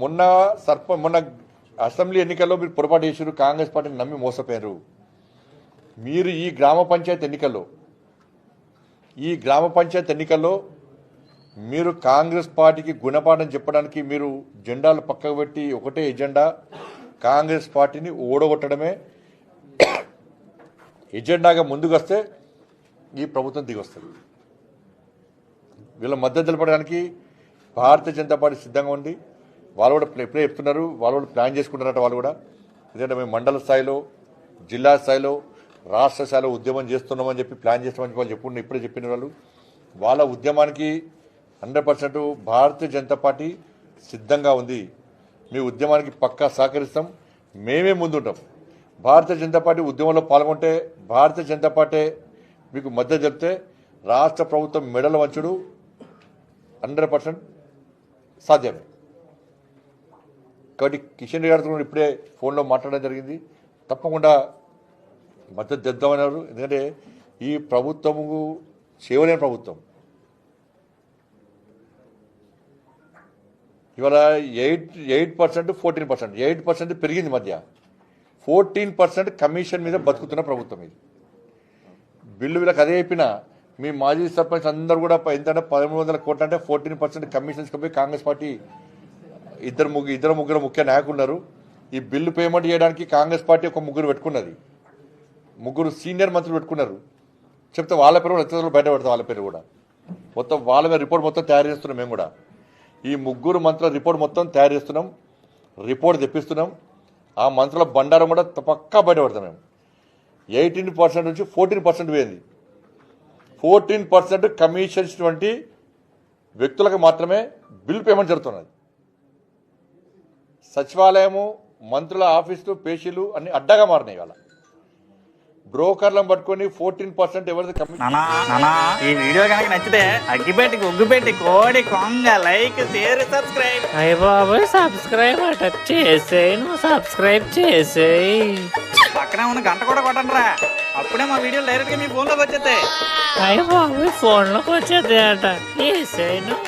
మొన్న సర్ప మొన్న అసెంబ్లీ ఎన్నికల్లో మీరు పొరపాటు చేశారు కాంగ్రెస్ పార్టీని నమ్మి మోసపోయారు మీరు ఈ గ్రామ పంచాయతీ ఎన్నికల్లో ఈ గ్రామ పంచాయతీ ఎన్నికల్లో మీరు కాంగ్రెస్ పార్టీకి గుణపాఠం చెప్పడానికి మీరు జెండాలు పక్కకు పెట్టి ఒకటే ఎజెండా కాంగ్రెస్ పార్టీని ఓడగొట్టడమే ఎజెండాగా ముందుకు వస్తే ఈ ప్రభుత్వం దిగొస్తుంది. వీళ్ళ మద్దతు తెలపడానికి భారతీయ జనతా పార్టీ సిద్ధంగా ఉంది. వాళ్ళు కూడా ప్లే- ఇప్పుడే చెప్తున్నారు. వాళ్ళు కూడా ప్లాన్ చేసుకుంటారట వాళ్ళు కూడా. ఎందుకంటే మేము మండల స్థాయిలో జిల్లా స్థాయిలో రాష్ట్ర స్థాయిలో ఉద్యమం చేస్తున్నామని చెప్పి ప్లాన్ చేస్తామని వాళ్ళు చెప్పుకున్న ఇప్పుడే చెప్పిన వాళ్ళు. వాళ్ళ ఉద్యమానికి hundred percent Bharatiya Janata Party సిద్ధంగా ఉంది. మీ ఉద్యమానికి పక్కా సహకరిస్తాం. మేమే ముందుంటాం. భారతీయ జనతా పార్టీ ఉద్యమంలో పాల్గొంటే భారతీయ జనతా పార్టీ మీకు మద్దతు చెప్తే రాష్ట్ర ప్రభుత్వం మెడల వంచుడు హండ్రెడ్ పర్సెంట్ సాధ్యమే. కాబట్టి కిషన్ రెడ్డి గారితో కూడా ఇప్పుడే ఫోన్లో మాట్లాడడం జరిగింది. తప్పకుండా మద్దతు తెద్దామన్నారు. ఎందుకంటే ఈ ప్రభుత్వము చేయలేని ప్రభుత్వం. ఇవాళ eight eight percent fourteen percent eight percent పెరిగింది మధ్య. ఫోర్టీన్ పర్సెంట్ కమిషన్ మీద బతుకుతున్న ప్రభుత్వం ఇది. బిల్లు వీళ్ళకి అదే చెప్పిన మీ మాజీ సర్పంచ్ అందరూ కూడా ఎంత పదమూడు వందల కోట్లు అంటే ఫోర్టీన్ పర్సెంట్ కమిషన్స్ పోయి కాంగ్రెస్ పార్టీ ఇద్దరు ముగ్గురు ఇద్దరు ముగ్గురు ముఖ్య నాయకులు ఉన్నారు ఈ బిల్లు పేమెంట్ చేయడానికి కాంగ్రెస్ పార్టీ ఒక ముగ్గురు పెట్టుకున్నది. ముగ్గురు సీనియర్ మంత్రులు పెట్టుకున్నారు. చెప్తే వాళ్ళ పేరు కూడా ఎత్తుదల బయట పెడతాం వాళ్ళ పేరు కూడా. మొత్తం వాళ్ళ మీద రిపోర్ట్ మొత్తం తయారు చేస్తున్నాం మేము కూడా. ఈ ముగ్గురు మంత్రుల రిపోర్ట్ మొత్తం తయారు చేస్తున్నాం. రిపోర్ట్ తెప్పిస్తున్నాం. ఆ మంత్రుల బండారం కూడా పక్కా బయట పెడతాం మేము. ఎయిటీన్ పర్సెంట్ నుంచి ఫోర్టీన్ పర్సెంట్ పోయింది. ఫోర్టీన్ పర్సెంట్ కమిషన్స్ వంటి వ్యక్తులకు మాత్రమే బిల్ పేమెంట్ జరుగుతున్నది. సచివాలయము మంత్రుల ఆఫీసులు పేషీలు అన్ని అడ్డగా మారినాయి ఇవాళ. బ్రోకర్లను పట్టుకొని ఫోర్టీన్ పర్సెంట్ ఎవరిది కమిషన్ నానా నానా ఈ వీడియో కనుక నచ్చితే అగ్గిపెట్టి గుగ్గుపెట్టి కోడి కొంగ లైక్ షేర్ సబ్స్క్రైబ్. అయ్య బాబోయ్ సబ్స్క్రైబ్ అట. చేసేయి నువ్వు సబ్స్క్రైబ్ చేసేయి. పక్కనే ఉన్న గంట కూడా కొట్టండి రా అప్పుడే మా వీడియో డైరెక్ట్గా మీ ఫోన్లోకి వచ్చేస్తాయి. అయ్య బాబోయ్ ఫోన్లోకి వచ్చేది అట. చేసేయి నువ్వు